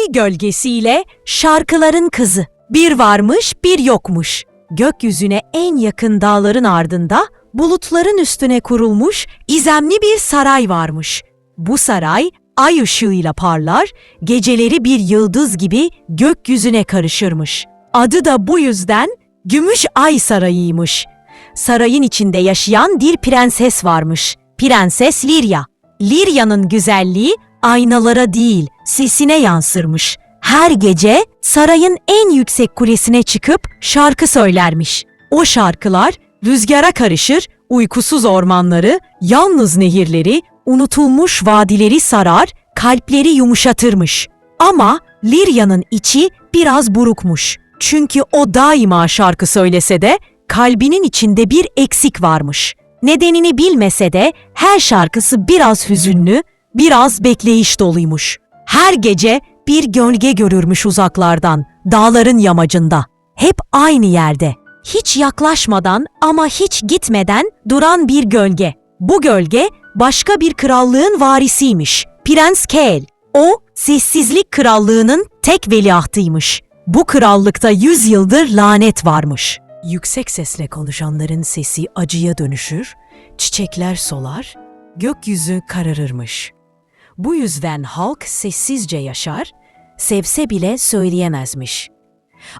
Ay gölgesiyle şarkıların kızı. Bir varmış, bir yokmuş. Gökyüzüne en yakın dağların ardında bulutların üstüne kurulmuş izemli bir saray varmış. Bu saray ay ışığıyla parlar, geceleri bir yıldız gibi gökyüzüne karışırmış. Adı da bu yüzden Gümüş Ay Sarayı'ymış. Sarayın içinde yaşayan bir prenses varmış. Prenses Lirya. Lirya'nın güzelliği aynalara değil, sesine yansırmış. Her gece sarayın en yüksek kulesine çıkıp şarkı söylermiş. O şarkılar rüzgara karışır, uykusuz ormanları, yalnız nehirleri, unutulmuş vadileri sarar, kalpleri yumuşatırmış. Ama Lirya'nın içi biraz burukmuş. Çünkü o daima şarkı söylese de kalbinin içinde bir eksik varmış. Nedenini bilmese de her şarkısı biraz hüzünlü, biraz bekleyiş doluymuş. Her gece bir gölge görürmüş uzaklardan, dağların yamacında. Hep aynı yerde. Hiç yaklaşmadan ama hiç gitmeden duran bir gölge. Bu gölge başka bir krallığın varisiymiş. Prens Kel. O, sessizlik krallığının tek veliahtıymış. Bu krallıkta yüz yıldır lanet varmış. Yüksek sesle konuşanların sesi acıya dönüşür, çiçekler solar, gökyüzü kararırmış. Bu yüzden halk sessizce yaşar, sevse bile söyleyemezmiş.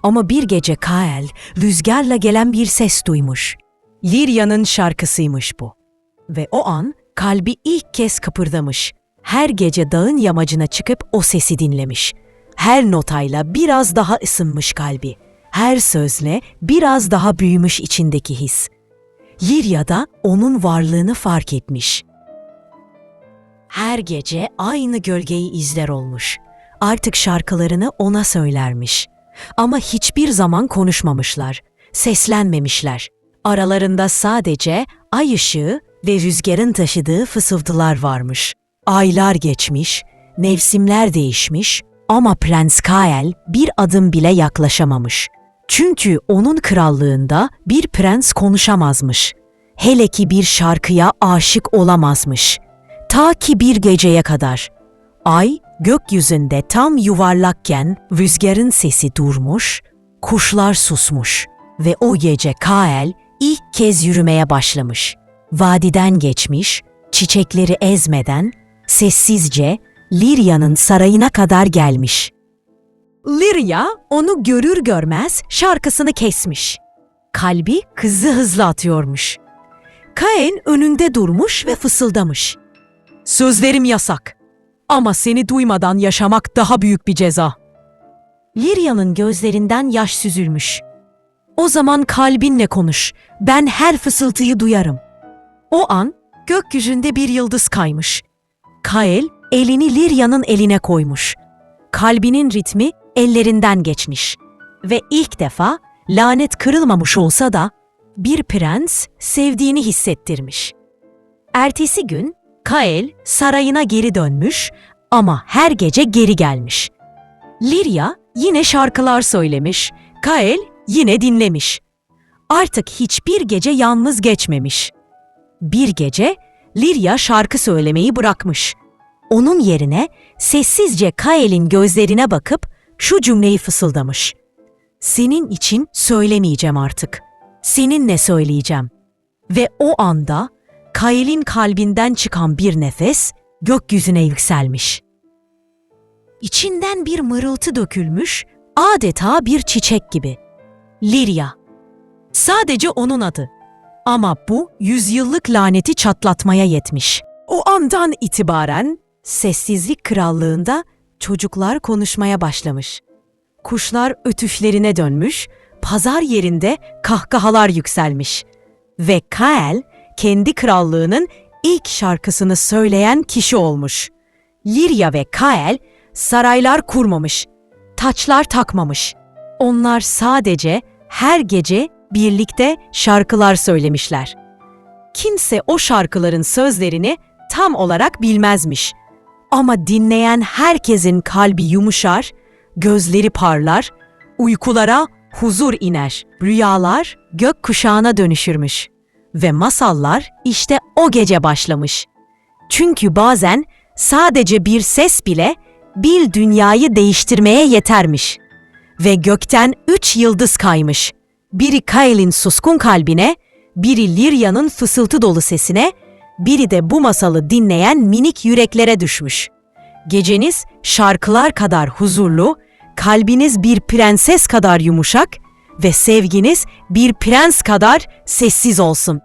Ama bir gece Kael rüzgarla gelen bir ses duymuş. Lirya'nın şarkısıymış bu. Ve o an kalbi ilk kez kıpırdamış. Her gece dağın yamacına çıkıp o sesi dinlemiş. Her notayla biraz daha ısınmış kalbi. Her sözle biraz daha büyümüş içindeki his. Lirya da onun varlığını fark etmiş. Her gece aynı gölgeyi izler olmuş. Artık şarkılarını ona söylermiş. Ama hiçbir zaman konuşmamışlar, seslenmemişler. Aralarında sadece ay ışığı ve rüzgarın taşıdığı fısıltılar varmış. Aylar geçmiş, mevsimler değişmiş ama Prens Kael bir adım bile yaklaşamamış. Çünkü onun krallığında bir prens konuşamazmış. Hele ki bir şarkıya aşık olamazmış. Ta ki bir geceye kadar. Ay gökyüzünde tam yuvarlakken rüzgarın sesi durmuş, kuşlar susmuş ve o gece Kael ilk kez yürümeye başlamış. Vadiden geçmiş, çiçekleri ezmeden, sessizce Lirya'nın sarayına kadar gelmiş. Lirya onu görür görmez şarkısını kesmiş. Kalbi hızlı hızlı atıyormuş. Kain önünde durmuş ve fısıldamış. Sözlerim yasak. Ama seni duymadan yaşamak daha büyük bir ceza. Lirya'nın gözlerinden yaş süzülmüş. O zaman kalbinle konuş. Ben her fısıltıyı duyarım. O an gökyüzünde bir yıldız kaymış. Kael elini Lirya'nın eline koymuş. Kalbinin ritmi ellerinden geçmiş. Ve ilk defa lanet kırılmamış olsa da bir prens sevdiğini hissettirmiş. Ertesi gün Kael sarayına geri dönmüş ama her gece geri gelmiş. Lirya yine şarkılar söylemiş, Kael yine dinlemiş. Artık hiçbir gece yalnız geçmemiş. Bir gece Lirya şarkı söylemeyi bırakmış. Onun yerine sessizce Kael'in gözlerine bakıp şu cümleyi fısıldamış. Senin için söylemeyeceğim artık. Seninle söyleyeceğim. Ve o anda Kael'in kalbinden çıkan bir nefes gökyüzüne yükselmiş. İçinden bir mırıltı dökülmüş, adeta bir çiçek gibi. Lirya. Sadece onun adı. Ama bu yüzyıllık laneti çatlatmaya yetmiş. O andan itibaren sessizlik krallığında çocuklar konuşmaya başlamış. Kuşlar ötüşlerine dönmüş, pazar yerinde kahkahalar yükselmiş. Ve Kael kendi krallığının ilk şarkısını söyleyen kişi olmuş. Lirya ve Kael saraylar kurmamış, taçlar takmamış. Onlar sadece her gece birlikte şarkılar söylemişler. Kimse o şarkıların sözlerini tam olarak bilmezmiş. Ama dinleyen herkesin kalbi yumuşar, gözleri parlar, uykulara huzur iner, rüyalar gök kuşağına dönüşürmüş. Ve masallar işte o gece başlamış. Çünkü bazen sadece bir ses bile bir dünyayı değiştirmeye yetermiş. Ve gökten üç yıldız kaymış. Biri Kyle'in suskun kalbine, biri Lirya'nın fısıltı dolu sesine, biri de bu masalı dinleyen minik yüreklere düşmüş. Geceniz şarkılar kadar huzurlu, kalbiniz bir prenses kadar yumuşak ve sevginiz bir prens kadar sessiz olsun.